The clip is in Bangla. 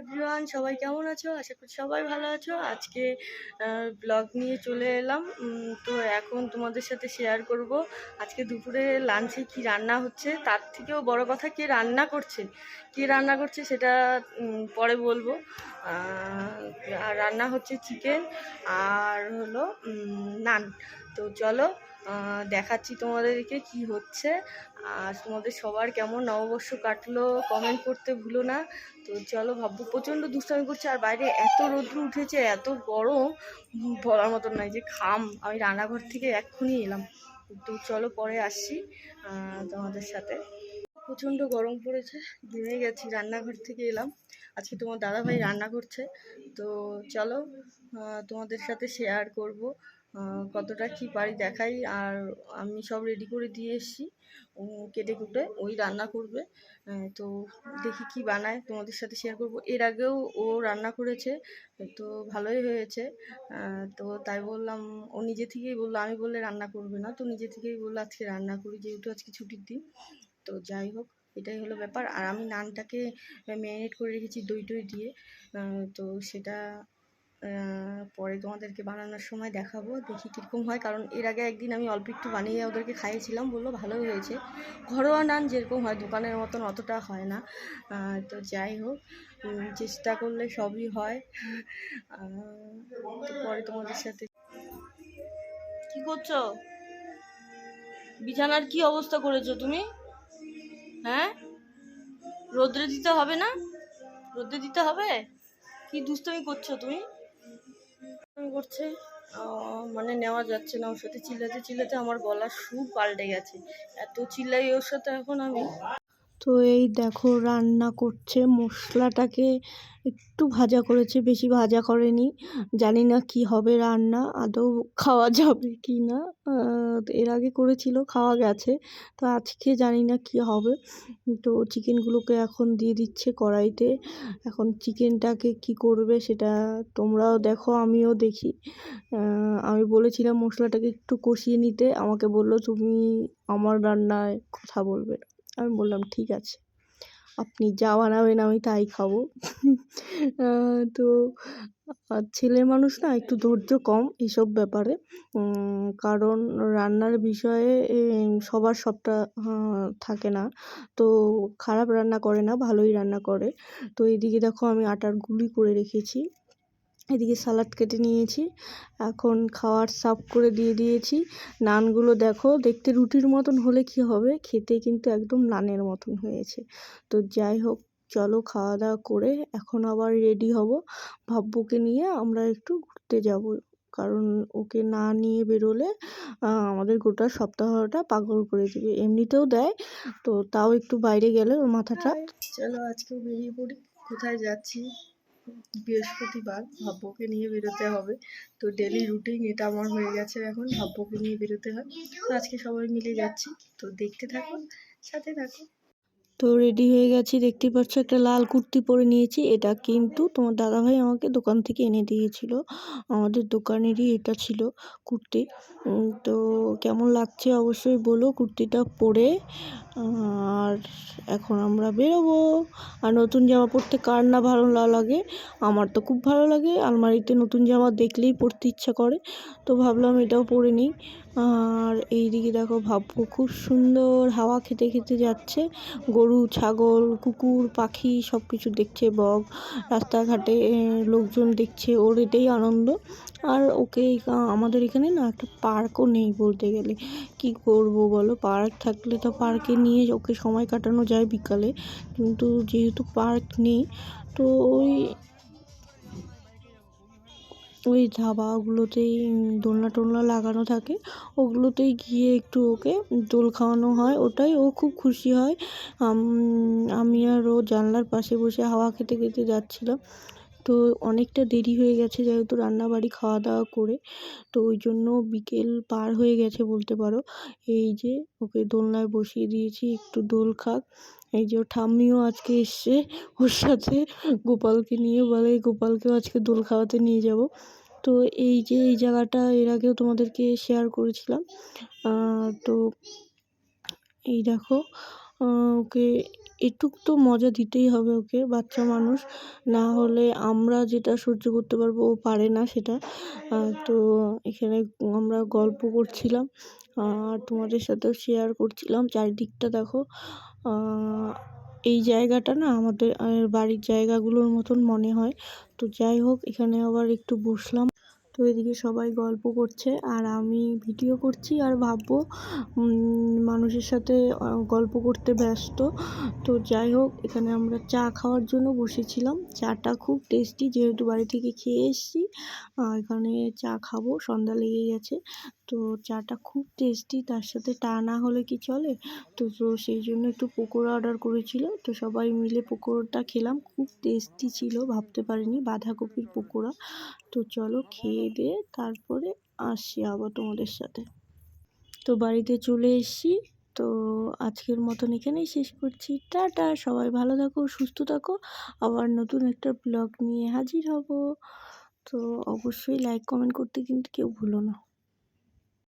এভরিওয়ান সবাই কেমন আছো? আশা করি সবাই ভালো আছো। আজকে ব্লগ নিয়ে চলে এলাম। তো এখন তোমাদের সাথে শেয়ার করব। আজকে দুপুরে লাঞ্চে কি রান্না হচ্ছে, তার থেকেও বড় কথা, কে রান্না করছে? কে রান্না করছে সেটা পরে বলব। আর রান্না হচ্ছে চিকেন আর হলো নান। তো চলো দেখাচ্ছি তোমাদেরকে কি হচ্ছে। আর তোমাদের সবার কেমন নববর্ষ কাটলো কমেন্ট করতে ভুলো না। তো চলো ভাববো, প্রচণ্ড দুষ্টামি করছে আর বাইরে এত রৌদ্র উঠেছে, এত গরম। বলার মতন নয় যে খাম, আমি রান্নাঘর থেকে এক্ষুনি এলাম। তো চলো পরে আসছি তোমাদের সাথে। প্রচণ্ড গরম পড়েছে ঘেমে গেছি, রান্নাঘর থেকে এলাম। আজকে তোমার দাদাভাই রান্না করছে। তো চলো তোমাদের সাথে শেয়ার করব। কতটা কি পারি দেখাই, আর আমি সব রেডি করে দিয়ে এসেছি। কেটে কুটে, ওই রান্না করবে। তো দেখি কি বানায়, তোমাদের সাথে শেয়ার করব। এর আগেও ও রান্না করেছে, তো ভালোই হয়েছে। তো তাই বললাম, ও নিজে থেকেই বলল, আমি বললে রান্না করবে না। তো নিজে থেকেই বলল, আজকে রান্না করি, যেহেতু আজকে ছুটির দিন। তো যাই হোক, এটাই হলো ব্যাপার। আর আমি নানটাকে ম্যারিনেট করে রেখেছি দই টই দিয়ে তো সেটা পরে তোমাদেরকে বানানোর সময় দেখাবো, দেখি কীরকম হয়। কারণ এর আগে একদিন আমি অল্প একটু বানিয়ে ওদেরকে খাইয়েছিলাম, বলল ভালোই হয়েছে। ঘরোয়া নান যেরকম হয়, দোকানের মতন অতটা হয় না। তো যাই হোক চেষ্টা করলে সবই হয়। পরে তোমাদের সাথে কি করছ? বিছানার কি অবস্থা করেছ তুমি? হ্যাঁ? রোদ্রে দিতে হবে না? রোদ্রে দিতে হবে? কি দুষ্টমি করছ তুমি? করছে। মানে নেওয়া যাচ্ছে না, ওর সাথে চিল্লাতে চিল্লাতে আমার গলার সুর পাল্টে গেছে। এত চিল্লাই ওর সাথে এখন আমি। তো এই দেখো রান্না করছে, মশলাটাকে একটু ভাজা করেছে, বেশি ভাজা করেনি। জানি না কি হবে রান্না, আদৌ খাওয়া যাবে কি না। এর আগে করেছিল, খাওয়া গেছে, তো আজকে জানি না কি হবে। তো চিকেনগুলোকে এখন দিয়ে দিচ্ছে কড়াইতে। এখন চিকেনটাকে কি করবে সেটা তোমরাও দেখো, আমিও দেখি। আমি বলেছিলাম মশলাটাকে একটু কষিয়ে নিতে, আমাকে বলল, তুমি আমার রান্নায় কথা বলবে না। আমি বললাম, ঠিক আছে। আপনি যা বানাবেন আমি তাই খাব। তো ছেলে মানুষ না একটু ধৈর্য কম এসব ব্যাপারে। কারণ রান্নার বিষয়ে সবার সবটা থাকে না। তো খারাপ রান্না করে না, ভালোই রান্না করে। তো এদিকে দেখো আমি আটার গুলি করে রেখেছি। এদিকে সালাদ কেটে নিয়েছি। এখন খাওয়ার সাফ করে দিয়ে দিয়েছি। নানগুলো দেখো, দেখতে রুটির মতন হলে কি হবে? খেতে কিন্তু একদম নানের মতন হয়েছে। তো যাই হোক, চলো খাওয়া দাওয়া করে এখন আবার রেডি হব। ভাব্বুকে নিয়ে আমরা একটু ঘুরতে যাব। কারণ ওকে না নিয়ে বেরোলে আমাদের গোটা সপ্তাহটা পাগল করে দেবে। এমনিতেও দেয়, তো তাও একটু বাইরে গেলে ওর মাথাটা। চলো আজকে বেরিয়ে পড়ি। কোথায় যাচ্ছি? বৃহস্পতিবার ভাব্যকে নিয়ে বেরোতে হবে। তো ডেলি রুটিন এটা আমার হয়ে গেছে এখন, ভাব্যকে নিয়ে বেরোতে হয়। তো আজকে সবাই মিলে যাচ্ছি। তো দেখতে থাকুন, সাথে থাকুন। তো রেডি হয়ে গেছি দেখতে পাচ্ছ একটা লাল কুর্তি পরে নিয়েছি। এটা কিন্তু তোমার দাদাভাই আমাকে দোকান থেকে এনে দিয়েছিল। আমাদের দোকানেরই এটা ছিল কুর্তি। তো কেমন লাগছে অবশ্যই বলো কুর্তিটা পরে। আর এখন আমরা বেরোবো। আর নতুন জামা পরতে কার না ভালো না লাগে? আমার তো খুব ভালো লাগে। আলমারিতে নতুন জামা দেখলেই পরতে ইচ্ছা করে। তো ভাবলাম এটাও পরে নিই। আর এইদিকে দেখো ভাববো খুব সুন্দর হাওয়া খেতে খেতে যাচ্ছে। গরু, ছাগল, কুকুর, পাখি সব কিছু দেখছে, বক। রাস্তাঘাটে লোকজন দেখছে। ওর এটাই আনন্দ। আর ওকে আমাদের এখানে না একটা পার্কও নেই বলতে গেলে। কি করব বলো? পার্ক থাকলে তো পার্কে নিয়ে ওকে সময় কাটানো যায় বিকালে। কিন্তু যেহেতু পার্ক নেই, তো ওই ওই ধাবাগুলোতেই দোলনা টোলনা লাগানো থাকে, ওগুলোতেই গিয়ে একটু ওকে দোল খাওয়ানো হয়। ওটাই ও খুব খুশি হয়। আম- আর ও জানলার পাশে বসে হাওয়া খেতে খেতে যাচ্ছিলাম। তো অনেকটা দেরি হয়ে গেছে যেহেতু রান্নাবাড়ি খাওয়া দাওয়া করে। তো ওই জন্য বিকেল পার হয়ে গেছে বলতে পারো। এই যে ওকে দোলনায় বসিয়ে দিয়েছি, একটু দোল খাক। এই যে ঠাম্মিও আজকে এসছে। ওর সাথে গোপালকে নিয়ে বলে, গোপালকেও আজকে দোল খাওয়াতে নিয়ে যাব। তো এই যে এই জায়গাটা, এর আগেও তোমাদেরকে শেয়ার করেছিলাম। তো এই দেখো ওকে এটুক তো মজা দিতেই হবে ওকে, বাচ্চা মানুষ। না হলে আমরা যেটা সহ্য করতে পারব, ও পারে না সেটা। তো এখানে আমরা গল্প করছিলাম, আর তোমাদের সাথেও শেয়ার করছিলাম। চারিদিকটা দেখো এই জায়গাটা না আমাদের বাড়ির জায়গাগুলোর মতন মনে হয়। তো যাই হোক, এখানে আবার একটু বসলাম। তো এদিকে সবাই গল্প করছে আর আমি ভিডিও করছি আর ভাববো মানুষের সাথে গল্প করতে ব্যস্ত। তো যাই হোক, এখানে আমরা চা খাওয়ার জন্য বসেছিলাম। চাটা খুব টেস্টি যেহেতু বাড়ি থেকে খেয়ে এসেছি এখানে চা খাব, সন্ধ্যা লেগে গেছে তো চাটা খুব টেস্টি তার সাথে টা না হলে কি চলে? তো তো সেই জন্য একটু পকোড়া অর্ডার করেছিল। তো সবাই মিলে পকোড়াটা খেলাম। খুব টেস্টি ছিল, ভাবতে পারিনি বাঁধাকপির পকোড়া। তো চলো খেয়ে দিয়ে তারপরে আসছি আবার তোমাদের সাথে। তো বাড়িতে চলে এসছি। তো আজকের মতন এখানেই শেষ করছি। টাটা! সবাই ভালো থাকো, সুস্থ থাকো। আবার নতুন একটা ব্লগ নিয়ে হাজির হব। তো অবশ্যই লাইক কমেন্ট করতে কিন্তু কেউ ভুলো না।